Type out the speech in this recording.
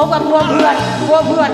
ผมกับพวกเพื่อนพวกเพื่อน